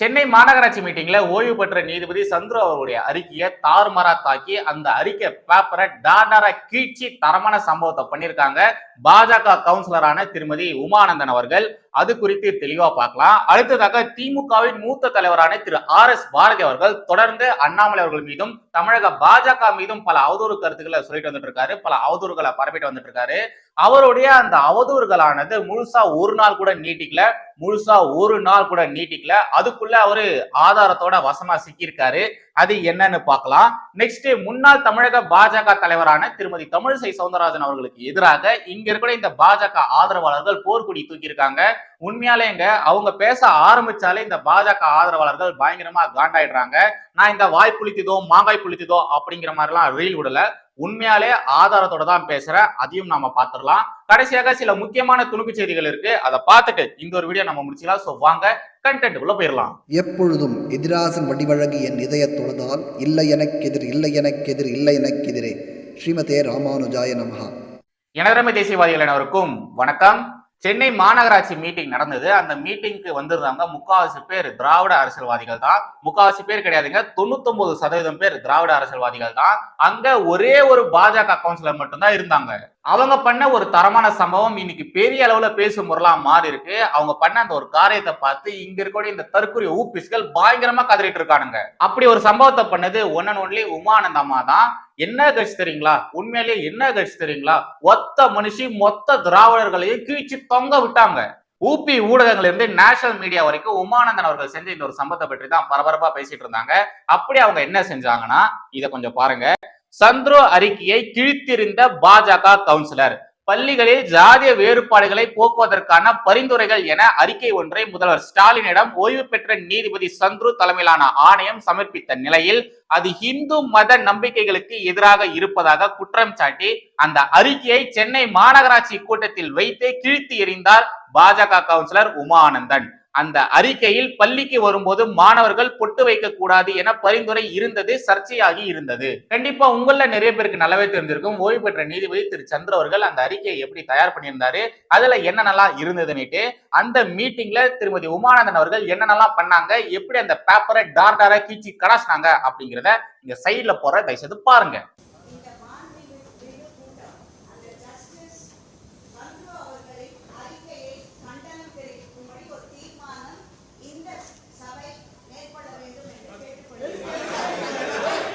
சென்னை மாநகராட்சி மீட்டிங்ல ஓய்வு பெற்ற நீதிபதி சந்துரு அவர்களுடைய அறிக்கையை தாறுமாறா தாக்கி அந்த அறிக்கை பேப்பரை டாடாரா கீழ்ச்சி தரமான சம்பவத்தை பண்ணியிருக்காங்க. பாஜக கவுன்சிலரான திருமதி உமானந்தன் அவர்கள். அது குறித்து தெளிவா பார்க்கலாம். அடுத்ததாக திமுகவின் மூத்த தலைவரான திரு ஆர் எஸ் பாரதி அவர்கள் தொடர்ந்து அண்ணாமலை அவர்கள் மீதும் தமிழக பாஜக மீதும் பல அவதூறு கருத்துக்களை சொல்லிட்டு வந்துட்டு இருக்காரு. பல அவதூறுகளை பரப்பிட்டு வந்துட்டு இருக்காரு. அவருடைய அந்த அவதூறுகளானது முழுசா ஒரு நாள் கூட நீட்டிக்கல முழுசா ஒரு நாள் கூட நீட்டிக்கல. அதுக்குள்ள அவரு ஆதாரத்தோட வசமா சிக்கியிருக்காரு. அது என்னன்னு பார்க்கலாம். நெக்ஸ்ட் முன்னாள் தமிழக பாஜக தலைவரான திருமதி தமிழிசை சவுந்தரராஜன் அவர்களுக்கு எதிராக இங்க இருக்கிற இந்த பாஜக ஆதரவாளர்கள் போர்க்குடி தூக்கியிருக்காங்க. உண்மையாலேங்க அவங்க பேச ஆரம்பிச்சாலே இந்த பாஜக ஆதரவாளர்கள் பயங்கரமா காண்டாயிடுறாங்க. நான் இந்த வாய் புளித்ததோ மாங்காய் புளித்ததோ அப்படிங்கிற மாதிரிலாம் ரீல் விடல. உண்மையாலே ஆதாரத்தோட தான் பேசுறேன். அதையும் நாம பாத்துடலாம் கடைசியாக சில முக்கியமான துணுக்கு செய்திகள் இருக்கு. அதை பார்த்துட்டு இந்த ஒரு வீடியோ நம்ம முடிச்சுக்கலாம். சோ வாங்க கண்டென்ட் உள்ள போயிடலாம். எப்பொழுதும் எதிராசன் வடிவழகு என் இதய தொழுதால் இல்லை எனக்கெதிர் இல்லை எனக்கெதிர் இல்லை எனக்கெதிரே ஸ்ரீமதே ராமானுஜாய நமஹா. எனதரமை தேசியவாதிகள் அனைவருக்கும் வணக்கம். சென்னை மாநகராட்சி மீட்டிங் நடந்தது. அந்த மீட்டிங்க்கு வந்திருந்தாங்க முக்காவாசி பேர் திராவிட அரசியல்வாதிகள் தான். முக்காவாசி பேர் கிடையாதுங்க தொண்ணூத்தொன்பது சதவீதம் பேர் திராவிட அரசியல்வாதிகள் தான். அங்க ஒரே ஒரு பாஜக கவுன்சிலர் மட்டும்தான் இருந்தாங்க. அவங்க பண்ண ஒரு தரமான சம்பவம் இன்னைக்கு பெரிய அளவுல பேசும் பொருளா மாறி இருக்கு. அவங்க பண்ண அந்த ஒரு காரியத்தை பார்த்து இங்க இருக்கக்கூடிய இந்த தற்கொலை ஊபிஸ்கள் பயங்கரமா கதறிட்டு இருக்கானுங்க. அப்படி ஒரு சம்பவத்தை பண்ணது ஒன் அண்ட் ஒன்லி உமானந்த அம்மா தான். என்ன கட்சி தெரியுங்களா? உண்மையிலேயே என்ன கட்சி தெரியுங்களா? ஒத்த மனுஷி மொத்த திராவிடர்களையும் கீழ்ச்சி தொங்க விட்டாங்க. ஊபி ஊடகங்கள்ல இருந்து நேஷனல் மீடியா வரைக்கும் உமானந்தன் அவர்கள் செஞ்ச இந்த ஒரு சம்பவத்தை பற்றி தான் பரபரப்பா பேசிட்டு இருந்தாங்க. அப்படி அவங்க என்ன செஞ்சாங்கன்னா இதை கொஞ்சம் பாருங்க. சந்துரு அறிக்கையை கிழித்திருந்த பாஜக கவுன்சிலர். பள்ளிகளில் ஜாதிய வேறுபாடுகளை போக்குவதற்கான பரிந்துரைகள் என அறிக்கை ஒன்றை முதல்வர் ஸ்டாலினிடம் ஓய்வு பெற்ற நீதிபதி சந்துரு தலைமையிலான ஆணையம் சமர்ப்பித்த நிலையில் அது இந்து மத நம்பிக்கைகளுக்கு எதிராக இருப்பதாக குற்றம் சாட்டி அந்த அறிக்கையை சென்னை மாநகராட்சி கூட்டத்தில் வைத்து கிழித்து எறிந்தார் பாஜக கவுன்சிலர் உமானந்தன். அந்த அறிக்கையில் பள்ளிக்கு வரும்போது மாணவர்கள் பொட்டு வைக்க கூடாது என பரிந்துரை இருந்தது சர்ச்சையாகி இருந்தது. கண்டிப்பா உங்கள நிறைய பேருக்கு நல்லாவே தெரிஞ்சிருக்கும். ஓய்வு பெற்ற நீதிபதி திரு சந்திர அவர்கள் அந்த அறிக்கையை எப்படி தயார் பண்ணியிருந்தாரு அதுல என்னென்னலாம் இருந்ததுன்னுட்டு அந்த மீட்டிங்ல திருமதி உமானந்தன் அவர்கள் என்னென்னலாம் பண்ணாங்க எப்படி அந்த பேப்பரை டார்டாரா கீச்சி கடாசினாங்க அப்படிங்கிறத இங்க சைட்ல போற தயவுசெய்து பாருங்க இந்த மாண்புமிகு கூட்டம் அந்த ஜஸ்டிஸ் சந்துரு அவர்களின் அறிக்கையை கண்டனம் தெரிவிக்கும்படி ஒரு தீர்மானம் இந்த சபை மேற்கொள்ள வேண்டும் என்று கேட்டுக்கொள்கிறேன்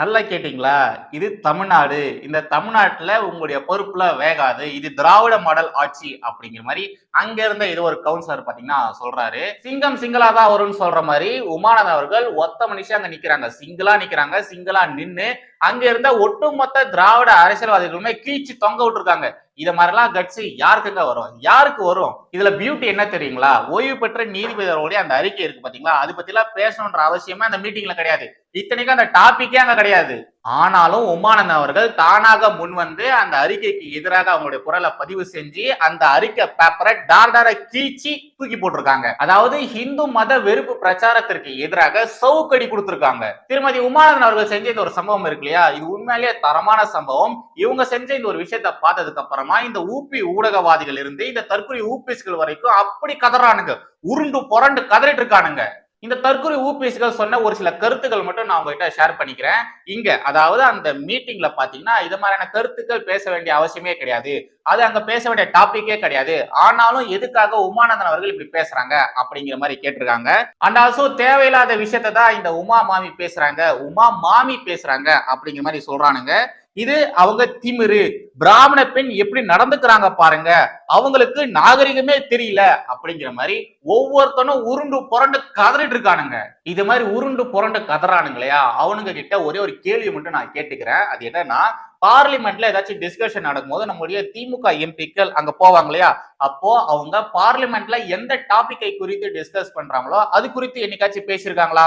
நல்லா கேட்டிங்களா? இது தமிழ்நாடு. இந்த தமிழ்நாட்டில் உங்களுடைய பொறுப்புல வேகாது. இது திராவிட மாடல் ஆட்சி அப்படிங்கிற மாதிரி அங்க இருந்த இது ஒரு கவுன்சிலர் பாத்தீங்கன்னா சொல்றாரு. சிங்கம் சிங்கிளா தான் வரும்னு சொல்ற மாதிரி உமானந்த் அவர்கள் ஒத்த மனுஷன் அங்க நிக்கிறாங்க. சிங்கிளா நிக்கிறாங்க. சிங்கிளா நின்று அங்க இருந்த ஒட்டுமொத்த திராவிட அரசியல்வாதிகளுமே கீழ்ச்சி தொங்க விட்டுருக்காங்க. இத மாதிரிலாம் கட்சி யாருக்குங்க வரும்? யாருக்கு வரும்? இதுல பியூட்டி என்ன தெரியுங்களா? ஓய்வு பெற்ற நீதிபதிகளுடைய அந்த அறிக்கை இருக்கு பாத்தீங்களா? அது பத்தி எல்லாம் பேசணுன்ற அவசியமே அந்த மீட்டிங்ல கிடையாது. இத்தனைக்கும் அந்த டாபிக்கே அங்க கிடையாது. ஆனாலும் உமானந்த் அவர்கள் தானாக முன் வந்து அந்த அறிக்கைக்கு எதிராக அவங்களுடைய குரலை பதிவு செஞ்சு அந்த அறிக்கை பேப்பரை டார்டார கீழ்ச்சி தூக்கி போட்டிருக்காங்க. அதாவது இந்து மத வெறுப்பு பிரச்சாரத்திற்கு எதிராக சவுக்கடி கொடுத்திருக்காங்க. திருமதி உமானந்தன் அவர்கள் செஞ்ச இந்த ஒரு சம்பவம் இருக்கு இல்லையா? இது உண்மையிலேயே தரமான சம்பவம். இவங்க செஞ்ச இந்த ஒரு விஷயத்த பார்த்ததுக்கு அப்புறமா இந்த ஊப்பி ஊடகவாதிகள் இருந்து இந்த தற்கொலை ஊபிஸ்கள் வரைக்கும் அப்படி கதறானுங்க. உருண்டு புரண்டு கதறிட்டு இருக்கானுங்க. இந்த தற்கொலை ஊபிஎஸ்கள் சொன்ன ஒரு சில கருத்துக்கள் மட்டும் நான் உங்ககிட்ட ஷேர் பண்ணிக்கிறேன். இங்க அதாவது அந்த மீட்டிங்ல பாத்தீங்கன்னா இது மாதிரியான கருத்துக்கள் பேச வேண்டிய அவசியமே கிடையாது. அது அங்க பேச வேண்டிய டாபிக்கே கிடையாது. ஆனாலும் எதுக்காக உமானந்தன் அவர்கள் இப்படி பேசுறாங்க அப்படிங்கிற மாதிரி கேட்டிருக்காங்க. அண்ட் ஆல்சோ தேவையில்லாத விஷயத்த தான் இந்த உமா மாமி பேசுறாங்க. உமா மாமி பேசுறாங்க அப்படிங்கிற மாதிரி சொல்றானுங்க. இது அவங்க திமிரு. பிராமண பெண் எப்படி நடந்துக்கிறாங்க பாருங்க. அவங்களுக்கு நாகரிகமே தெரியல அப்படிங்கிற மாதிரி ஒவ்வொருத்தனும் உருண்டு புரண்டு கதறிட்டு இருக்கானுங்க. இது மாதிரி உருண்டு புரண்டு கதறானுங்க இல்லையா? அவனுங்க கிட்ட ஒரே ஒரு கேள்வி மட்டும் நான் கேட்டுக்கிறேன். அது என்னன்னா பார்லிமெண்ட்ல ஏதாச்சும் டிஸ்கஷன் நடக்கும்போது நம்முடைய திமுக எம்பிக்கள் அங்க போவாங்க இல்லையா? அப்போ அவங்க பார்லிமெண்ட்ல எந்த டாபிக்கை குறித்து டிஸ்கஸ் பண்றாங்களோ அது குறித்து என்னைக்காச்சும் பேசியிருக்காங்களா?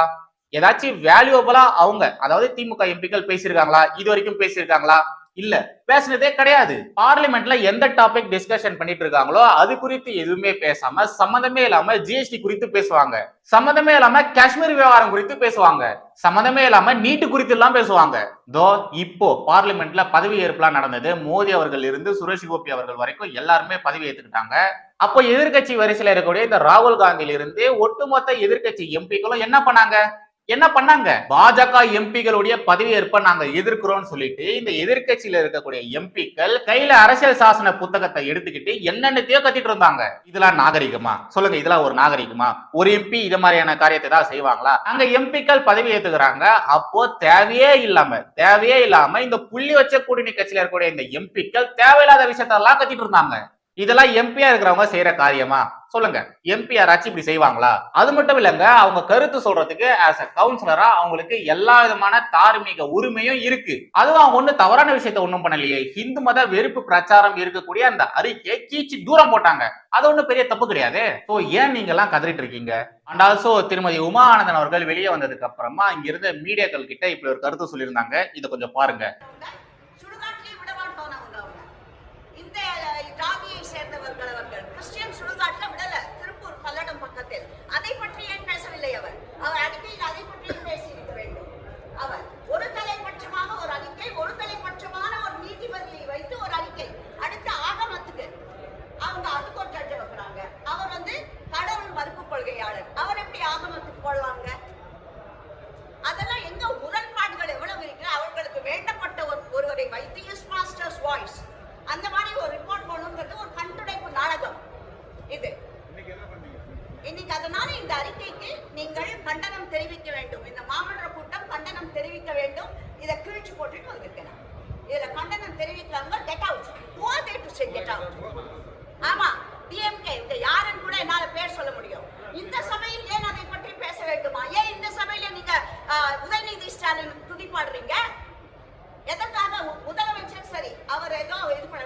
ஏதாச்சும் வேல்யூபிளா அவங்க அதாவது திமுக எம்பிக்கள் பேசியிருக்காங்களா? இது வரைக்கும் பேசியிருக்காங்களா? இல்ல. பேசினதே கிடையாது. பார்லிமெண்ட்ல எந்த டாபிக் டிஸ்கஷன் பண்ணிட்டு இருக்காங்களோ அது குறித்து எதுவுமே பேசாம சம்மந்தமே இல்லாம ஜிஎஸ்டி குறித்து பேசுவாங்க. சம்மந்தமே இல்லாம காஷ்மீர் விவகாரம் குறித்து பேசுவாங்க. சம்மந்தமே இல்லாம நீட்டு குறித்து எல்லாம் பேசுவாங்க. தோ இப்போ பார்லிமெண்ட்ல பதவி ஏற்புலாம் நடந்தது. மோடி அவர்கள் இருந்து சுரேஷ் கோபி அவர்கள் வரைக்கும் எல்லாருமே பதவி ஏத்துக்கிட்டாங்க அப்போ எதிர்க்கட்சி வரிசையில இருக்கக்கூடிய இந்த ராகுல் காந்தியில இருந்து ஒட்டுமொத்த எதிர்க்கட்சி எம்பிக்களும் என்ன பண்ணாங்க? என்ன பண்ணாங்க? பாஜக எம்பிகளுடைய பதவியேற்ப நாங்க எதிர்க்கிறோம்னு சொல்லிட்டு இந்த எதிர்க்கட்சியில இருக்கக்கூடிய எம்பிக்கள் கையில அரசியல் சாசன புத்தகத்தை எடுத்துக்கிட்டு என்னென்னத்தையோ கத்திட்டு இருந்தாங்க. இதெல்லாம் நாகரிகமா? சொல்லுங்க இதெல்லாம் ஒரு நாகரிகமா? ஒரு எம்பி இது மாதிரியான காரியத்தை தான் செய்வாங்களா? அங்க எம்பிக்கள் பதவி ஏத்துக்கிறாங்க. அப்போ தேவையே இல்லாம தேவையே இல்லாம இந்த புள்ளி வச்ச கூட்டணி கட்சியில இருக்கக்கூடிய இந்த எம்பிக்கள் தேவையில்லாத விஷயத்தெல்லாம் கத்திட்டு இருந்தாங்க. இதெல்லாம் எம்பியா இருக்கிறவங்க செய்யற காரியமா? சொல்லுங்க. எம்பி யாராச்சும் இப்படி செய்வாங்களா? அது மட்டும் இல்லைங்க அவங்க கருத்து சொல்றதுக்கு ஆஸ் அ கவுன்சிலரா அவங்களுக்கு எல்லா விதமான தார்மீக உரிமையும் இருக்கு. அதுவும் அவங்க ஒண்ணு தவறான விஷயத்த ஒண்ணும் பண்ணலையே. இந்து மத வெறுப்பு பிரச்சாரம் இருக்கக்கூடிய அந்த அறிக்கையை கீச்சு தூரம் போட்டாங்க. அது ஒண்ணும் பெரிய தப்பு கிடையாது. ஸோ ஏன் நீங்க எல்லாம் கதறிட்டு இருக்கீங்க? அண்ட் ஆல்சோ திருமதி உமா ஆனந்தன் அவர்கள் வெளியே வந்ததுக்கு அப்புறமா இங்க இருந்த மீடியாக்கள் கிட்ட இப்படி ஒரு கருத்து சொல்லியிருந்தாங்க. இதை கொஞ்சம் பாருங்க சுடுகாட்டிலே விட மாட்டோம் அவங்க அவங்க ஜாதியை சேர்ந்தவர்கள் அவர்கள். கிறிஸ்டியன் சுடுகாட்டில் விடல திருப்பூர் பல்லடம் பக்கத்தில். அதை பற்றி ஏன் பேசவில்லை அவர்? அவர் அறிக்கையில் அதை பற்றியும் பேசியிருக்க வேண்டும். அவர் ஒரு தலைப்பட்சமாக ஒரு அறிக்கை ஒரு தலைப்பட்சமான ஒரு நீதிபதியை வைத்து ஒரு அறிக்கை அடுத்த ஆகமத்துக்கு அவங்க அதுக்கு ஒரு ஜட்ஜை வைக்கிறாங்க அவர் வந்து கடவுள் மறுப்பு கொள்கையாளர் அவர் எப்படி ஆகமத்துக்கு போடலாங்க அதெல்லாம் எங்க முரண்பாடுகள் எவ்வளவு இருக்கு அவர்களுக்கு வேண்டப்பட்ட ஒரு ஒருவரை வைத்து இஸ் மாஸ்டர்ஸ் வாய்ஸ் அந்த மாதிரி ஒரு ரிப்போர்ட் போடணுங்கிறது ஒரு கண்டுடைப்பு நாடகம் இது இன்னைக்கு அதனால இந்த அறிக்கைக்கு நீங்கள் கண்டனம் தெரிவிக்க வேண்டும் இந்த மாமன்ற கூட்டம் கண்டனம் தெரிவிக்க வேண்டும் இதை கிழிச்சு போட்டுட்டு வந்திருக்கேன் நான். இதுல கண்டனம் தெரிவிக்கிறாங்க get out who are they to say get out ஆமா டிஎம்கே இந்த யாருன்னு கூட என்னால பேர் சொல்ல முடியும் இந்த சபையில் ஏன் அதை பற்றி பேச வேண்டுமா ஏன் இந்த சபையில நீங்க ஆஹ், உதயநிதி ஸ்டாலின் எதற்காக முதலமைச்சர் சரி அவர் ஏதோ இது பண்ண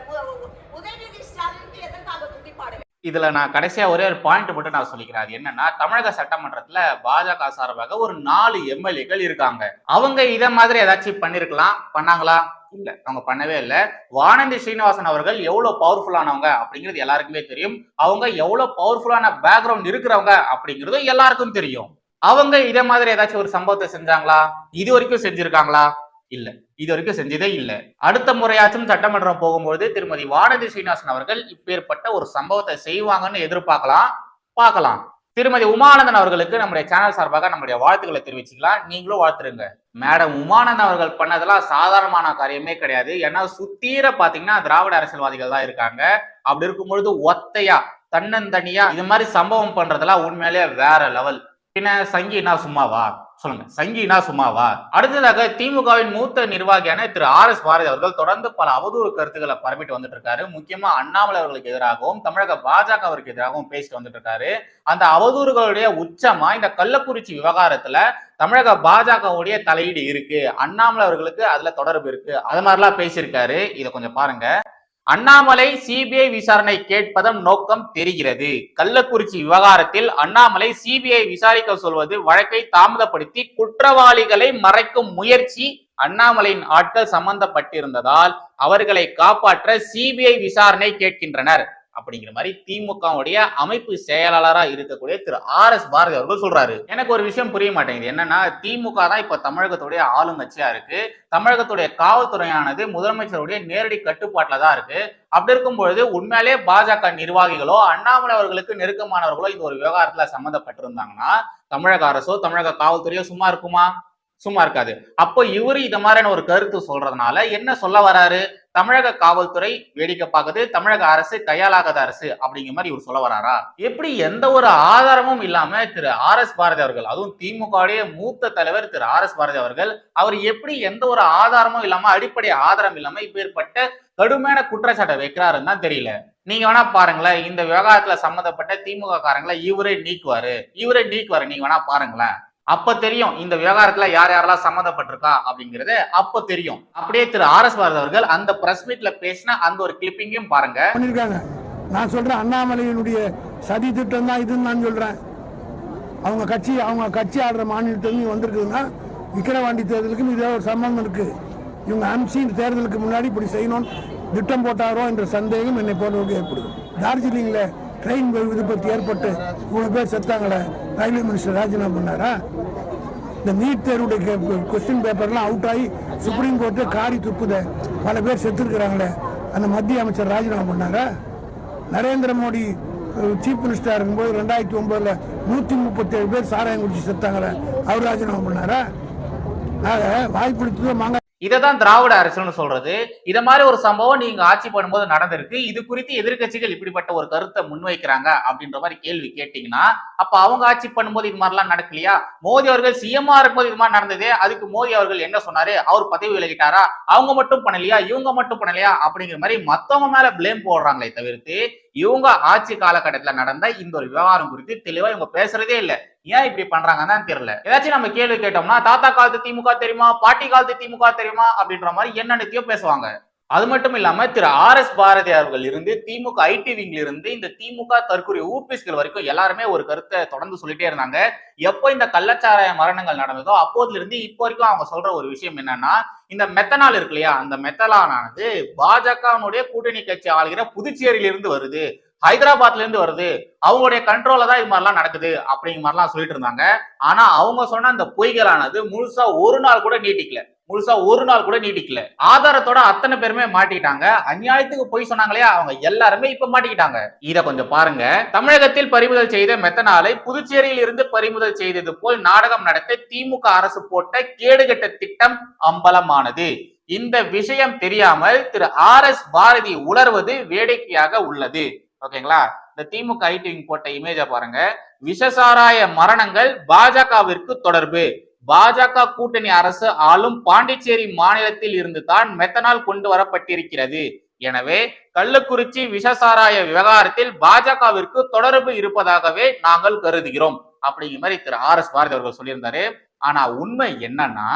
உதயநிதி ஸ்டாலினுக்கு எதற்காக துதிப்பாடு இதுல நான் கடைசியா ஒரே ஒரு பாயிண்ட் மட்டும் நான் சொல்லிக்கிறேன். அது என்னன்னா தமிழக சட்டமன்றத்துல பாஜக சார்பாக ஒரு நாலு எம்எல்ஏக்கள் இருக்காங்க. அவங்க இதை மாதிரி ஏதாச்சும் பண்ணிருக்கலாம் பண்ணாங்களா? இல்ல. அவங்க பண்ணவே இல்ல. வானந்தி ஸ்ரீனிவாசன் அவர்கள் எவ்வளவு பவர்ஃபுல்லானவங்க அப்படிங்கிறது எல்லாருக்குமே தெரியும். அவங்க எவ்வளவு பவர்ஃபுல்லான பேக்ரவுண்ட் இருக்கிறவங்க அப்படிங்கிறதும் எல்லாருக்கும் தெரியும். அவங்க இதே மாதிரி ஏதாச்சும் ஒரு சம்பவத்தை செஞ்சாங்களா? இது வரைக்கும் செஞ்சிருக்காங்களா? இல்ல. இது வரைக்கும் செஞ்சதே இல்ல. அடுத்த முறையாச்சும் சட்டமன்றம் போகும்போது திருமதி வானதி ஸ்ரீனிவாசன் அவர்கள் இப்பேற்பட்ட ஒரு சம்பவத்தை செய்வாங்கன்னு எதிர்பார்க்கலாம் பார்க்கலாம். திருமதி உமானந்தன் அவர்களுக்கு நம்முடைய சேனல் சார்பாக நம்முடைய வாழ்த்துக்களை தெரிவிச்சுக்கலாம். நீங்களும் வாழ்த்துருங்க. மேடம் உமானந்தன் அவர்கள் பண்ணதெல்லாம் சாதாரணமான காரியமே கிடையாது. ஏன்னா சுத்தீர பாத்தீங்கன்னா திராவிட அரசியல்வாதிகள் தான் இருக்காங்க. அப்படி இருக்கும் பொழுது ஒத்தையா தன்னந்தனியா இது மாதிரி சம்பவம் பண்றதெல்லாம் உண்மையிலேயே வேற லெவல் பின்ன சங்கினா சும்மாவா? சொல்லுங்க. சங்கினா சும்மாவா? அடுத்ததாக திமுகவின் மூத்த நிர்வாகியான திரு ஆர் எஸ் பாரதி அவர்கள் தொடர்ந்து பல அவதூறு கருத்துக்களை பரப்பிட்டு வந்துட்டு இருக்காரு முக்கியமா அண்ணாமலை அவர்களுக்கு எதிராகவும் தமிழக பாஜக அவருக்கு எதிராகவும் பேசிட்டு வந்துட்டு இருக்காரு அந்த அவதூறுகளுடைய உச்சமா இந்த கள்ளக்குறிச்சி விவகாரத்துல தமிழக பாஜகவுடைய தலையீடு இருக்கு. அண்ணாமலை அவர்களுக்கு அதுல தொடர்பு இருக்கு. அது மாதிரிலாம் பேசியிருக்காரு. இதை கொஞ்சம் பாருங்க. அண்ணாமலை சிபிஐ விசாரணை கேட்பதன் நோக்கம் தெரிகிறது. கள்ளக்குறிச்சி விவகாரத்தில் அண்ணாமலை சிபிஐ விசாரிக்க சொல்வது வழக்கை தாமதப்படுத்தி குற்றவாளிகளை மறைக்கும் முயற்சி அண்ணாமலையின் ஆட்கள் சம்பந்தப்பட்டிருந்ததால் அவர்களை காப்பாற்ற சிபிஐ விசாரணை கேட்கின்றனர். அப்படிங்கிற மாதிரி திமுகவுடைய அமைப்பு செயலாளராக இருக்கக்கூடிய திரு ஆர் எஸ் பாரதி அவர்கள் சொல்றாரு. எனக்கு ஒரு விஷயம் புரிய மாட்டேங்குது. என்னன்னா திமுக தான் இப்ப தமிழகத்துடைய ஆளுங்கட்சியா இருக்கு. தமிழகத்துடைய காவல்துறையானது முதலமைச்சருடைய நேரடி கட்டுப்பாட்டில் தான் இருக்கு. அப்படி இருக்கும் பொழுது உண்மையிலே பாஜக நிர்வாகிகளோ அண்ணாமலை அவர்களுக்கு நெருக்கமானவர்களோ இந்த ஒரு விவகாரத்துல சம்மந்தப்பட்டிருந்தாங்கன்னா தமிழக அரசோ தமிழக காவல்துறையோ சும்மா இருக்குமா? சும்மா இருக்காது. அப்போ இவரு இந்த மாதிரியான ஒரு கருத்து சொல்றதுனால என்ன சொல்ல வராரு? தமிழக காவல்துறை வேடிக்கை பார்க்குது தமிழக அரசு கையாளாகாத அரசு அப்படிங்கிற மாதிரி இவர் சொல்ல வராரா? எப்படி எந்த ஒரு ஆதாரமும் இல்லாம திரு ஆர் எஸ் பாரதி அவர்கள் அதுவும் திமுகவுடைய மூத்த தலைவர் திரு ஆர் எஸ் பாரதி அவர்கள் அவர் எப்படி எந்த ஒரு ஆதாரமும் இல்லாம அடிப்படை ஆதாரம் இல்லாம இப்பேற்பட்ட கடுமையான குற்றச்சாட்டை வைக்கிறாருன்னு தான் தெரியல. நீங்க வேணா பாருங்களேன் இந்த விவகாரத்துல சம்மந்தப்பட்ட திமுக காரங்களை இவரே நீக்குவாரு இவரே நீக்குவாரு நீங்க வேணா பாருங்களேன். அப்ப தெரியும் இந்த விவகாரத்துல யார் யாரெல்லாம் சம்மந்தப்பட்டிருக்கா அப்படிங்கிறது அப்ப தெரியும். அப்படியே திரு ஆர் எஸ் பாரதி அவர்கள் அந்த பிரஸ் மீட்ல பேசின அந்த ஒரு கிளிப்பிங்கையும் பாருங்க. பண்ணிருக்காங்க. நான் சொல்றேன் அண்ணாமலையினுடைய சதி திட்டம் தான் இதுன்னு நான் சொல்றேன். அவங்க கட்சி அவங்க கட்சி ஆடுற மாநிலத்திலிருந்து வந்திருக்குதுன்னா விக்கிரவாண்டி தேர்தலுக்கும் இதே ஒரு சம்பந்தம் இருக்கு. இவங்க அனுப்பிச்சு இந்த தேர்தலுக்கு முன்னாடி இப்படி செய்யணும்னு திட்டம் போட்டாரோ என்ற சந்தேகம் என்னை போன்றவர்கள் ஏற்படுது. டார்ஜிலிங்ல ட்ரெயின் விபத்து ஏற்பட்டு இவ்வளவு பேர் செத்தாங்களே ரயில்வே மினிஸ்டர் ராஜினாமா பண்ணாரா? இந்த நீட் தேர்வுடைய கொஸ்டின் பேப்பர்லாம் அவுட் ஆகி சுப்ரீம் கோர்ட்டு காரி துப்புத. பல பேர் செத்துருக்குறாங்களே. அந்த மத்திய அமைச்சர் ராஜினாமா பண்ணாரா? நரேந்திர மோடி சீஃப் மினிஸ்டராக இருக்கும்போது ரெண்டாயிரத்தி ஒன்பதுல நூற்றி முப்பத்தேழு பேர் சாராயம் குடிச்சு செத்தாங்களே. அவர் ராஜினாமா பண்ணாரா? ஆக வாய்ப்பு இதை தான் திராவிட அரசுன்னு சொல்றது. இத மாதிரி ஒரு சம்பவம் நீங்க ஆட்சி பண்ணும்போது நடந்திருக்கு. இது குறித்து எதிர்க்கட்சிகள் இப்படிப்பட்ட ஒரு கருத்தை முன்வைக்கிறாங்க அப்படின்ற மாதிரி கேள்வி கேட்டீங்கன்னா அப்ப அவங்க ஆட்சி பண்ணும்போது இது மாதிரிலாம் நடக்கலையா? மோடி அவர்கள் சிஎம்மா இருக்கும்போது இது மாதிரி நடந்ததே அதுக்கு மோடி அவர்கள் என்ன சொன்னாரு? அவர் பதவி விலகிட்டாரா? அவங்க மட்டும் பண்ணலையா? இவங்க மட்டும் பண்ணலையா? அப்படிங்கிற மாதிரி மத்தவங்க மேல பிளேம் போடுறாங்களே தவிர்த்து இவங்க ஆட்சி காலகட்டத்தில் நடந்த இந்த ஒரு விவகாரம் குறித்து தெளிவா இவங்க பேசுறதே இல்லை. ஏன் இப்படி பண்றாங்கன்னு தெரியல. ஏதாச்சும் நம்ம கேள்வி கேட்டோம்னா தாத்தா காலத்து திமுக தெரியுமா? பாட்டி காலத்து திமுக தெரியுமா? அப்படின்ற மாதிரி என்னென்னத்தையோ பேசுவாங்க. அது மட்டும் இல்லாம திரு ஆர் எஸ் பாரதி அவர்கள் இருந்து திமுக ஐடி விங்ல இருந்து இந்த திமுக தற்கொலை ஊபிஸ்கள் வரைக்கும் எல்லாருமே ஒரு கருத்தை தொடர்ந்து சொல்லிட்டே இருந்தாங்க. எப்போ இந்த கள்ளச்சாராய மரணங்கள் நடந்ததோ அப்போதுல இருந்து இப்போ வரைக்கும் அவங்க சொல்ற ஒரு விஷயம் என்னன்னா இந்த மெத்தனால் இருக்கு இல்லையா? அந்த மெத்தனாலானது பாஜகவினுடைய கூட்டணி கட்சி ஆளுகிற புதுச்சேரியில இருந்து வருது. ஹைதராபாத்ல இருந்து வருது. அவங்களுடைய கண்ட்ரோல தான் இது மாதிரிலாம் நடக்குது அப்படிங்கிற மாதிரிலாம் சொல்லிட்டு இருந்தாங்க. ஆனா அவங்க சொன்ன அந்த பொய்களானது முழுசா ஒரு நாள் கூட நீட்டிக்கல. முழுசா ஒரு நாள் கூட நீட்டிக்கல. ஆதாரத்தோட அத்தனை பேருமே மாட்டிக்கிட்டாங்க. அநியாயத்துக்கு பொய் சொன்னாங்களே அவங்க எல்லாருமே இப்ப மாட்டிக்கிட்டாங்க. இத கொஞ்சம் பாருங்க. தமிழகத்தில் பறிமுதல் செய்த மெத்தனாலை புதுச்சேரியில் இருந்து பறிமுதல் செய்தது போல் நாடகம் நடத்த திமுக அரசு போட்ட கேடுகட்ட திட்டம் அம்பலமானது. இந்த விஷயம் தெரியாமல் திரு ஆர் எஸ் பாரதி உணர்வது வேடிக்கையாக உள்ளது. ஓகேங்களா? இந்த திமுக ஐடிவிங் போட்ட இமேஜ பாருங்க. விஷசாராய மரணங்கள் பாஜகவிற்கு தொடர்பு. பாஜக கூட்டணி அரசு ஆளும் பாண்டிச்சேரி மாநிலத்தில் இருந்து தான் மெத்தனால் கொண்டு வரப்பட்டிருக்கிறது. எனவே கள்ளக்குறிச்சி விஷசாராய விவகாரத்தில் பாஜகவிற்கு தொடர்பு இருப்பதாகவே நாங்கள் கருதுகிறோம். அப்படிங்கிற மாதிரி திரு ஆர் எஸ் பாரதி அவர்கள் சொல்லியிருந்தாரு. ஆனா உண்மை என்னன்னா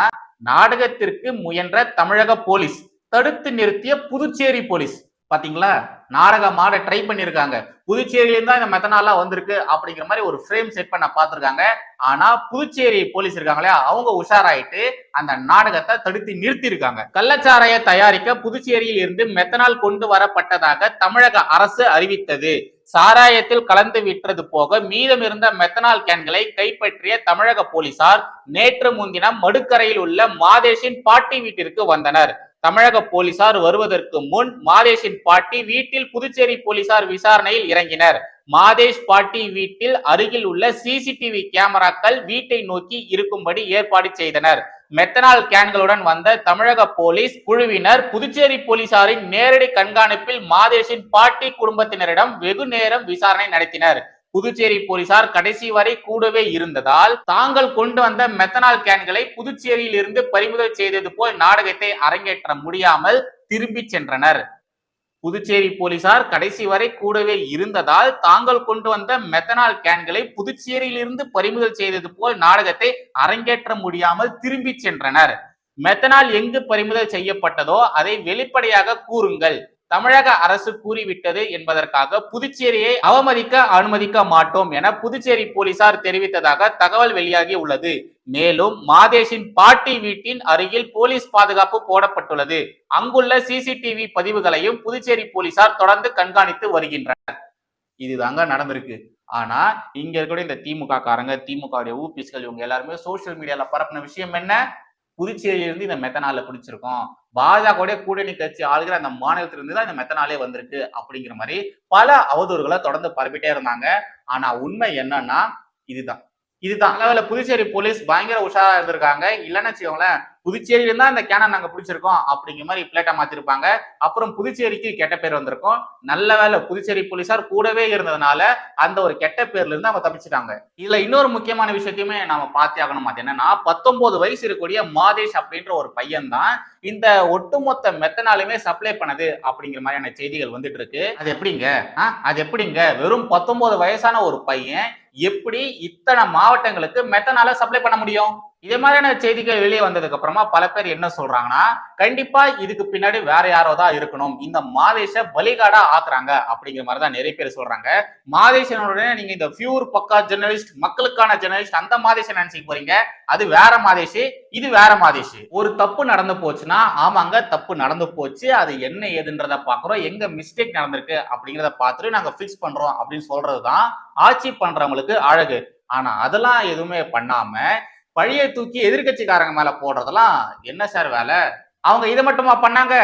நாடகத்திற்கு முயன்ற தமிழக போலீஸ் தடுத்து நிறுத்திய புதுச்சேரி போலீஸ் பாத்தீங்களா? நாடகமாட ட்ரை பண்ணியிருக்காங்க புதுச்சேரியிலேருந்து தான் இந்த மெத்தனாலாம் வந்திருக்கு அப்படிங்கிற மாதிரி ஒரு ஃப்ரேம் செட் பண்ண பார்த்துருக்காங்க ஆனா புதுச்சேரி போலீஸ் இருக்காங்களே அவங்க உஷாராயிட்டு அந்த நாடகத்தை தடுத்து நிறுத்தியிருக்காங்க கள்ளச்சாராய தயாரிக்க புதுச்சேரியில் இருந்து மெத்தனால் கொண்டு வரப்பட்டதாக தமிழக அரசு அறிவித்தது. சாராயத்தில் கலந்து விற்றது போக மீதம் இருந்த மெத்தனால் கேன்களை கைப்பற்றிய தமிழக போலீசார் நேற்று முன்தினம் மடுக்கரையில் உள்ள மாதேஷின் பாட்டி வீட்டிற்கு வந்தனர். தமிழக போலீசார் வருவதற்கு முன் மாதேஷின் பாட்டி வீட்டில் புதுச்சேரி போலீசார் விசாரணையில் இறங்கினர். மாதேஷ் பாட்டி வீட்டில் அருகில் உள்ள சிசிடிவி கேமராக்கள் வீட்டை நோக்கி இருக்கும்படி ஏற்பாடு செய்தனர். மெத்தனால் கேன்களுடன் வந்த தமிழக போலீஸ் குழுவினர் புதுச்சேரி போலீசாரின் நேரடி கண்காணிப்பில் மாதேஷின் பாட்டி குடும்பத்தினரிடம் வெகு நேரம் விசாரணை நடத்தினர். புதுச்சேரி போலீசார் கடைசி வரை கூடவே இருந்ததால் தாங்கள் கொண்டு வந்த மெத்தனால் கேன்களை புதுச்சேரியில் இருந்து பறிமுதல் செய்தது போல் நாடகத்தை அரங்கேற்ற முடியாமல் திரும்பி சென்றனர். புதுச்சேரி போலீசார் கடைசி வரை கூடவே இருந்ததால் தாங்கள் கொண்டு வந்த மெத்தனால் கேன்களை புதுச்சேரியில் இருந்து பறிமுதல் செய்தது போல் நாடகத்தை அரங்கேற்ற முடியாமல் திரும்பி சென்றனர். மெத்தனால் எங்கு பறிமுதல் செய்யப்பட்டதோ அதை வெளிப்படையாக கூறுங்கள். தமிழக அரசு கூறிவிட்டது என்பதற்காக புதுச்சேரியை அவமதிக்க அனுமதிக்க மாட்டோம் என புதுச்சேரி போலீசார் தெரிவித்ததாக தகவல் வெளியாகி உள்ளது. மேலும் மாதேஷின் பாட்டி வீட்டின் அருகில் போலீஸ் பாதுகாப்பு போடப்பட்டுள்ளது. அங்குள்ள சிசிடிவி பதிவுகளையும் புதுச்சேரி போலீசார் தொடர்ந்து கண்காணித்து வருகின்றனர். இதுதாங்க நடந்திருக்கு. ஆனா இங்க இருக்கக்கூடிய இந்த திமுக காரங்க திமுக ஊபிஸ்கள் இவங்க எல்லாருமே சோசியல் மீடியால பரப்பின விஷயம் என்ன? புதுச்சேரியில இருந்து இந்த மெத்தனால பிடிச்சிருக்கோம் பாஜக கூட்டணி கட்சி ஆளுகிற அந்த மாநிலத்திலிருந்து தான் இந்த மெத்தனாலே வந்திருக்கு அப்படிங்கிற மாதிரி பல அவதூறுகளை தொடர்ந்து பரப்பிட்டே இருந்தாங்க. ஆனா உண்மை என்னன்னா இதுதான். இதுதான். அளவுல புதுச்சேரி போலீஸ் பயங்கர உஷாரா இருந்திருக்காங்க. இல்லைன்னு வச்சுக்கோங்களேன் புதுச்சேரியில இருந்தா இந்த கேனை நாங்க பிடிச்சிருக்கோம் அப்படிங்கிற மாதிரி பிளேட்டா மாத்திருப்பாங்க. அப்புறம் புதுச்சேரிக்கு கெட்ட பேர் வந்திருக்கும். நல்ல வேலை புதுச்சேரி போலீசார் கூடவே இருந்ததுனால அந்த ஒரு கெட்ட பேர்ல இருந்து அவங்க தப்பிச்சிட்டாங்க. இதுல இன்னொரு முக்கியமான விஷயத்தையுமே நாம பார்த்தே ஆகணும். அது என்னன்னா பத்தொன்பது வயசு இருக்கக்கூடிய மாதேஷ் அப்படின்ற ஒரு பையன் தான் இந்த ஒட்டுமொத்த மெத்தனாலுமே சப்ளை பண்ணது அப்படிங்கிற மாதிரியான செய்திகள் வந்துட்டு இருக்கு. அது எப்படிங்க? ஆ, அது எப்படிங்க? வெறும் பத்தொன்பது வயசான ஒரு பையன் எப்படி இத்தனை மாவட்டங்களுக்கு மெத்தனால சப்ளை பண்ண முடியும்? இதே மாதிரியான செய்திகள் வெளியே வந்ததுக்கு அப்புறமா பல பேர் என்ன சொல்றாங்கன்னா கண்டிப்பா இதுக்கு பின்னாடி வேற யாரோ தான் இருக்கணும். இந்த மாதேஷ பலிகாடா ஆக்குறாங்க அப்படிங்கிற மாதிரி தான் நிறைய பேர் சொல்றாங்க. மாதேஷனுடனே நீங்க இந்த பியூர் பக்கா ஜெர்னலிஸ்ட் மக்களுக்கான ஜெர்னலிஸ்ட் அந்த மாதேஷன் நினைச்சுக்க போறீங்க. அது வேற மாதேஷி இது வேற மாதேஷி. ஒரு தப்பு நடந்து போச்சுன்னா ஆமாங்க தப்பு நடந்து போச்சு. அது என்ன ஏதுன்றத பாக்குறோம் எங்க மிஸ்டேக் நடந்திருக்கு அப்படிங்கிறத பார்த்துட்டு நாங்க ஃபிக்ஸ் பண்றோம் அப்படின்னு சொல்றதுதான் ஆட்சி பண்றவங்களுக்கு அழகு. ஆனா அதெல்லாம் எதுவுமே பண்ணாம பழிய தூக்கி எதிர்க்கட்சிக்காரங்க மேல போடுறதெல்லாம் என்ன சார் வேலை? அவங்க இதை மட்டுமா பண்ணாங்க?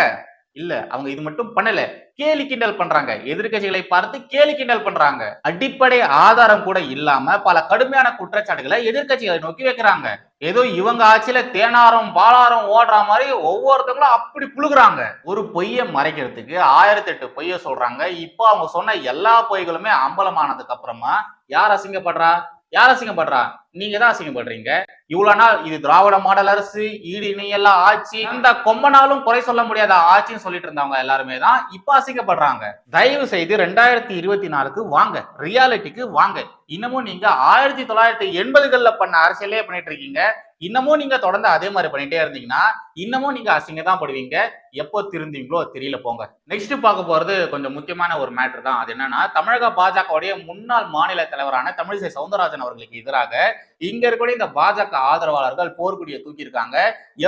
இல்ல அவங்க இது மட்டும் பண்ணல. கேலி கிண்டல் பண்றாங்க. எதிர்க்கட்சிகளை பார்த்து கேலி கிண்டல் பண்றாங்க. அடிப்படை ஆதாரம் கூட இல்லாம பல கடுமையான குற்றச்சாட்டுகளை எதிர்க்கட்சிகளை நோக்கி வைக்கிறாங்க. ஏதோ இவங்க ஆட்சியில தேனாரம் பாலாரம் ஓடுற மாதிரி ஒவ்வொருத்தவங்களும் அப்படி புழுகுறாங்க. ஒரு பொய்யை மறைக்கிறதுக்கு ஆயிரத்தி எட்டு பொய்ய சொல்றாங்க. இப்போ அவங்க சொன்ன எல்லா பொய்களுமே அம்பலமானதுக்கு அப்புறமா யார் அசிங்கப்படுறா? யார் அசிங்கப்படுறா நீங்க தான் அசிங்கப்படுறீங்க இவ்வளவு நாள் இது திராவிட மாடல் அரசு ஈடு இணையெல்லாம் ஆட்சி அந்த கொம்பனாலும் குறை சொல்ல முடியாத ஆட்சின்னு சொல்லிட்டு இருந்தவங்க எல்லாருமே தான் இப்ப அசிங்கப்படுறாங்க. தயவு செய்து ரெண்டாயிரத்தி இருபத்தி நாலுக்கு வாங்க. ரியாலிட்டிக்கு வாங்க. இன்னமும் நீங்க ஆயிரத்தி தொள்ளாயிரத்தி எண்பதுகள்ல பண்ண அரசியலே பண்ணிட்டு இருக்கீங்க. இன்னமும் நீங்க தொடர்ந்து அதே மாதிரி பண்ணிட்டே இருந்தீங்கன்னா இன்னமும் நீங்க அசிங்க தான் படுவீங்க. எப்போ திருந்தீங்களோ தெரியல போங்க. நெக்ஸ்ட் பார்க்க போறது கொஞ்சம் முக்கியமான ஒரு மேட்டர் தான். அது என்னன்னா தமிழக பாஜகவுடைய முன்னாள் மாநில தலைவரான தமிழிசை சவுந்தரராஜன் அவர்களுக்கு எதிராக இங்க இருக்கக்கூடிய இந்த பாஜக ஆதரவாளர்கள் போர்க்குடியை தூக்கியிருக்காங்க.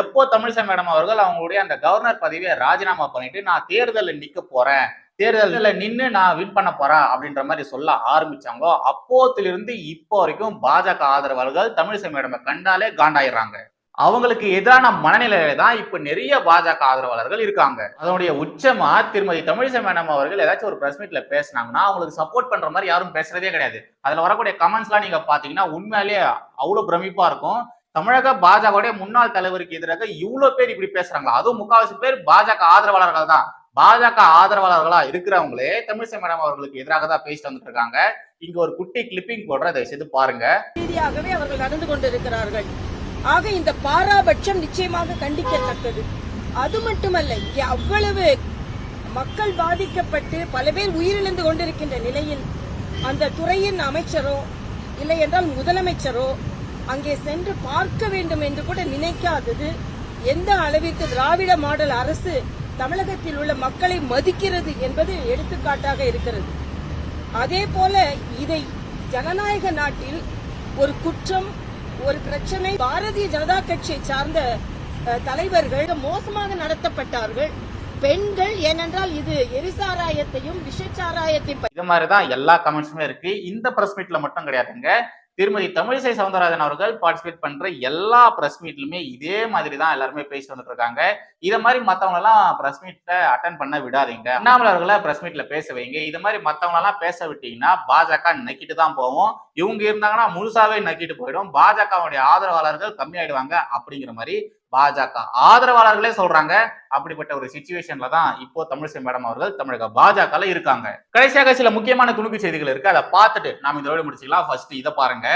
எப்போ தமிழிசை மேடம் அவர்கள் அவங்களுடைய அந்த கவர்னர் பதவியை ராஜினாமா பண்ணிட்டு நான் தேர்தலில் நிக்க போறேன் தேர்தலில் நின்னு நான் வின் பண்ண போறேன் அப்படின்ற மாதிரி சொல்ல ஆரம்பிச்சாங்களோ அப்போத்திலிருந்து இப்போ வரைக்கும் பாஜக ஆதரவாளர்கள் தமிழிசை மேடமை கண்டாலே காண்டாயிடுறாங்க. அவங்களுக்கு எதிரான மனநிலையில தான் இப்ப நிறைய பாஜக ஆதரவாளர்கள் இருக்காங்க. அதனுடைய உச்சமா திருமதி தமிழிசை மேடம் அவர்கள் ஏதாச்சும் ஒரு பிரஸ் மீட்ல பேசினாங்கன்னா அவங்களுக்கு சப்போர்ட் பண்ற மாதிரி யாரும் பேசுறதே கிடையாது. அதுல வரக்கூடிய கமெண்ட்ஸ் எல்லாம் நீங்க பாத்தீங்கன்னா உண்மையிலேயே அவ்வளவு பிரமிப்பா இருக்கும். தமிழக பாஜகவுடைய முன்னாள் தலைவருக்கு எதிராக இவ்வளவு பேர் இப்படி பேசுறாங்களா? அதுவும் முக்காவாசி பேர் பாஜக ஆதரவாளர்கள் தான். பாஜக ஆதரவாளர்களா இருக்கிறவங்களே தமிழிசை மேடம் அவர்களுக்கு எதிராக தான் பேசிட்டு வந்துட்டு இருக்காங்க. இங்க ஒரு குட்டி கிளிப்பிங் போடுற தயவு செய்து பாருங்க. ரீதியாகவே அவர்கள் நடந்து கொண்டிருக்கிறார்கள். ஆக இந்த பாராபட்சம் நிச்சயமாக கண்டிக்கத்தக்கது. அது மட்டுமல்ல இங்கே அவ்வளவு மக்கள் பாதிக்கப்பட்டு பல பேர் உயிரிழந்து கொண்டிருக்கின்ற நிலையில் அந்த துறையின் அமைச்சரோ இல்லை என்றால் முதலமைச்சரோ அங்கே சென்று பார்க்க வேண்டும் என்று கூட நினைக்காதது எந்த அளவிற்கு திராவிட மாடல் அரசு தமிழகத்தில் உள்ள மக்களை மதிக்கிறது என்பது எடுத்துக்காட்டாக இருக்கிறது. அதே போல இதை ஜனநாயக நாட்டில் ஒரு குற்றம் ஒரு பிரச்சனை பாரதிய ஜனதா கட்சியை சார்ந்த தலைவர்கள் மோசமாக நடத்தப்பட்டார்கள். பெண்கள் ஏனென்றால் இது எரிசாராயத்தையும் விஷச்சாராயத்தையும் இது மாதிரிதான் எல்லா கமெண்ட்ஸுமே இருக்கு. இந்த பிரஸ் மீட்ல மட்டும் கிடையாதுங்க. திருமதி தமிழிசை சவுந்தரராஜன் அவர்கள் பார்ட்டிசிபேட் பண்ற எல்லா பிரஸ் மீட்லுமே இதே மாதிரி தான் எல்லாருமே பேசி வந்துட்டு இருக்காங்க. இத மாதிரி மத்தவங்க எல்லாம் பிரஸ் மீட்ல அட்டன் பண்ண விடாதீங்க. அண்ணாமலை அவர்களை பிரஸ் மீட்ல பேச வைங்க. இது மாதிரி மத்தவங்க எல்லாம் பேச விட்டீங்கன்னா பாஜக நக்கிட்டு தான் போவோம் இவங்க இருந்தாங்கன்னா முழுசாவே நக்கிட்டு போயிடும். பாஜகவுடைய ஆதரவாளர்கள் கம்மியாயிடுவாங்க அப்படிங்கிற மாதிரி பாஜக ஆதரவாளர்களே சொல்றாங்க. அப்படிப்பட்ட ஒரு சுச்சுவேஷன்ல தான் இப்போ தமிழிசை மேடம் அவர்கள் தமிழக பாஜகல இருக்காங்க. கடைசியாக சில முக்கியமான துணுக்கு செய்திகள் இருக்கு. அதை பார்த்துட்டு நாம இதோட முடிச்சுக்கலாம். ஃபர்ஸ்ட் இதை பாருங்க.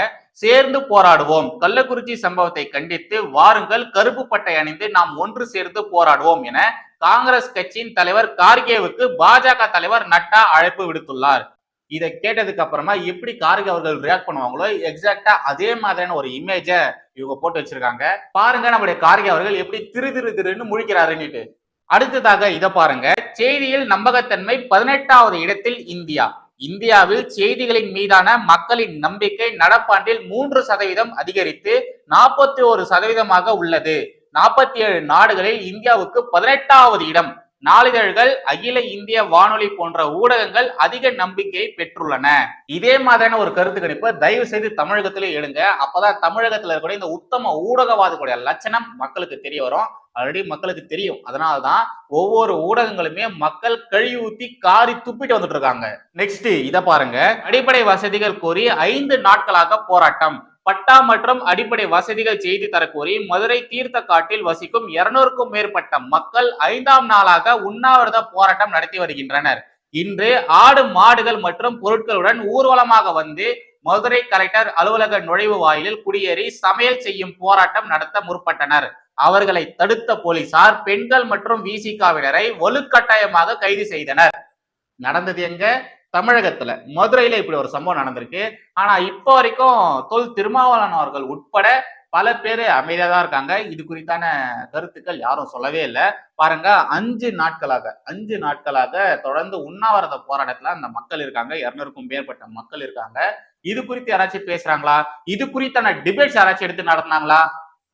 சேர்ந்து போராடுவோம். கள்ளக்குறிச்சி சம்பவத்தை கண்டித்து வாருங்கள் கருப்பு பட்டை அணிந்து நாம் ஒன்று சேர்ந்து போராடுவோம் என காங்கிரஸ் கட்சியின் தலைவர் கார்கேவுக்கு பாஜக தலைவர் நட்டா அழைப்பு விடுத்துள்ளார். இதை கேட்டதுக்கு அப்புறமா எப்படி கார்கே அவர்கள் ரியாக்ட் பண்ணுவாங்களோ எக்ஸாக்டா அதே மாதிரியான ஒரு இமேஜ இவங்க போட்டு வச்சிருக்காங்க. பாருங்க நம்முடைய கார்கே அவர்கள் எப்படி திரு திரு திருன்னு முழிக்கிறாருன்னுட்டு. அடுத்ததாக இதை பாருங்க. செய்தியில் நம்பகத்தன்மை பதினெட்டாவது இடத்தில் இந்தியா. இந்தியாவில் செய்திகளின் மீதான மக்களின் நம்பிக்கை நடப்பாண்டில் மூன்று சதவீதம் அதிகரித்து நாற்பத்தி ஒரு சதவீதமாக உள்ளது. நாற்பத்தி ஏழு நாடுகளில் இந்தியாவுக்கு பதினெட்டாவது இடம். நாளிதழ்கள் அகில இந்திய வானொலி போன்ற ஊடகங்கள் அதிக நம்பிக்கையை பெற்றுள்ளன. இதே மாதிரியான ஒரு கருத்து கணிப்பை தயவு செய்து தமிழகத்திலே எடுங்க. அப்பதான் தமிழகத்துல இருக்கக்கூடிய இந்த உத்தம ஊடகவாதிகளுடைய லட்சணம் மக்களுக்கு தெரிய வரும். ஆல்ரெடி மக்களுக்கு தெரியும். அதனாலதான் ஒவ்வொரு ஊடகங்களுமே மக்கள் கழிவு ஊத்தி காரி துப்பிட்டு வந்துட்டு இருக்காங்க. நெக்ஸ்ட் இதை பாருங்க. அடிப்படை வசதிகள் கோரி ஐந்து நாட்களாக போராட்டம். பட்டா மற்றும் அடிப்படை வசதிகள் செய்து தரக்கோரி மதுரை தீர்த்த காட்டில் வசிக்கும் இருநூறுக்கும் மேற்பட்ட மக்கள் ஐந்தாம் நாளாக உண்ணாவிரத போராட்டம் நடத்தி வருகின்றனர். இன்று ஆடு மாடுகள் மற்றும் பொருட்களுடன் ஊர்வலமாக வந்து மதுரை கலெக்டர் அலுவலக நுழைவு வாயிலில் குடியேறி சமையல் செய்யும் போராட்டம் நடத்த முற்பட்டனர். அவர்களை தடுத்த போலீசார் பெண்கள் மற்றும் விசிகாவினரை வலுக்கட்டாயமாக கைது செய்தனர். நடந்தது எங்க? தமிழகத்துல. மதுரையில இப்படி ஒரு சம்பவம் நடந்திருக்கு. ஆனா இப்போ வரைக்கும் தொல் திருமாவளவன் அவர்கள் உட்பட பல பேர் அமைதியா தான் இருக்காங்க. இது குறித்தான கருத்துக்கள் யாரும் சொல்லவே இல்லை. பாருங்க அஞ்சு நாட்களாக அஞ்சு நாட்களாக தொடர்ந்து உண்ணாவிரத போராட்டத்துல அந்த மக்கள் இருக்காங்க. இருநூறுக்கும் மேற்பட்ட மக்கள் இருக்காங்க. இது குறித்து யாராச்சும் பேசுறாங்களா? இது குறித்தான டிபேட்ஸ் யாராச்சும் எடுத்து நடத்தினாங்களா?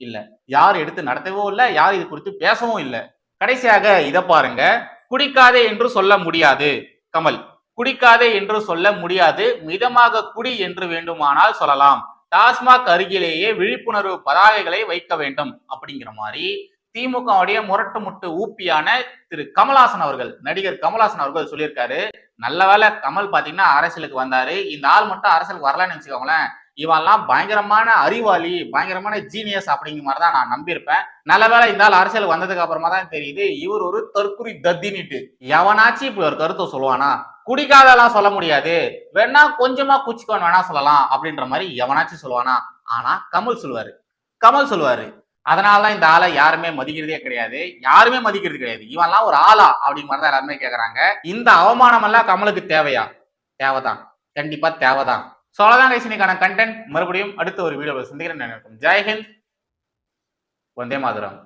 இல்லை. யார் எடுத்து நடத்தவும் இல்லை யார் இது குறித்து பேசவும் இல்லை. கடைசியாக இதை பாருங்க. குடிக்காதே என்று சொல்ல முடியாது. கமல் குடிக்காதே என்று சொல்ல முடியாது. மிதமாக குடி என்று வேண்டுமானால் சொல்லலாம். டாஸ்மாக் அருகிலேயே விழிப்புணர்வு பதாகைகளை வைக்க வேண்டும். அப்படிங்கிற மாதிரி திமுகவுடைய முரட்டு முட்டு ஊப்பியான திரு கமலாசன் அவர்கள் நடிகர் கமலாசன் அவர்கள் சொல்லியிருக்காரு. நல்ல வேளை கமல் பாத்தீங்கன்னா அரசியலுக்கு வந்தாரு. இந்த ஆள் மட்டும் அரசியலுக்கு வரலன்னு வச்சுக்கோங்களேன். இவன்லாம் பயங்கரமான அறிவாளி பயங்கரமான ஜீனியஸ் அப்படிங்கிற மாதிரி தான் நான் நம்பியிருப்பேன். நல்ல வேளை இந்த ஆள் அரசியலுக்கு வந்ததுக்கு அப்புறமா தான் தெரியுது இவர் ஒரு தற்குறி தத்தினிட்டு. எவனாச்சும் இப்படி ஒரு கருத்தை சொல்லுவானா? குடிக்காதெல்லாம் சொல்ல முடியாது. வேணா கொஞ்சமா குச்சிக்கோன் வேணா சொல்லலாம் அப்படின்ற மாதிரி எவனாச்சும் சொல்லுவானா? ஆனா கமல் சொல்லுவாரு. கமல் சொல்லுவாரு. அதனாலதான் இந்த ஆளை யாருமே மதிக்கிறதே கிடையாது. யாருமே மதிக்கிறது கிடையாது. இவன்லாம் ஒரு ஆளா அப்படிங்கிற மாதிரி தான் எல்லாருமே கேக்குறாங்க. இந்த அவமானம் எல்லாம் கமலுக்கு தேவையா? தேவைதான். கண்டிப்பா தேவைதான். ஸோ அவ்வளோதான் கைசினிக்கான கண்டென்ட் மறுபடியும் அடுத்த ஒரு வீடியோவில் சந்திக்கிறேன். நினைக்கும் ஜெய்ஹிந்த் வந்தே மாதரம்.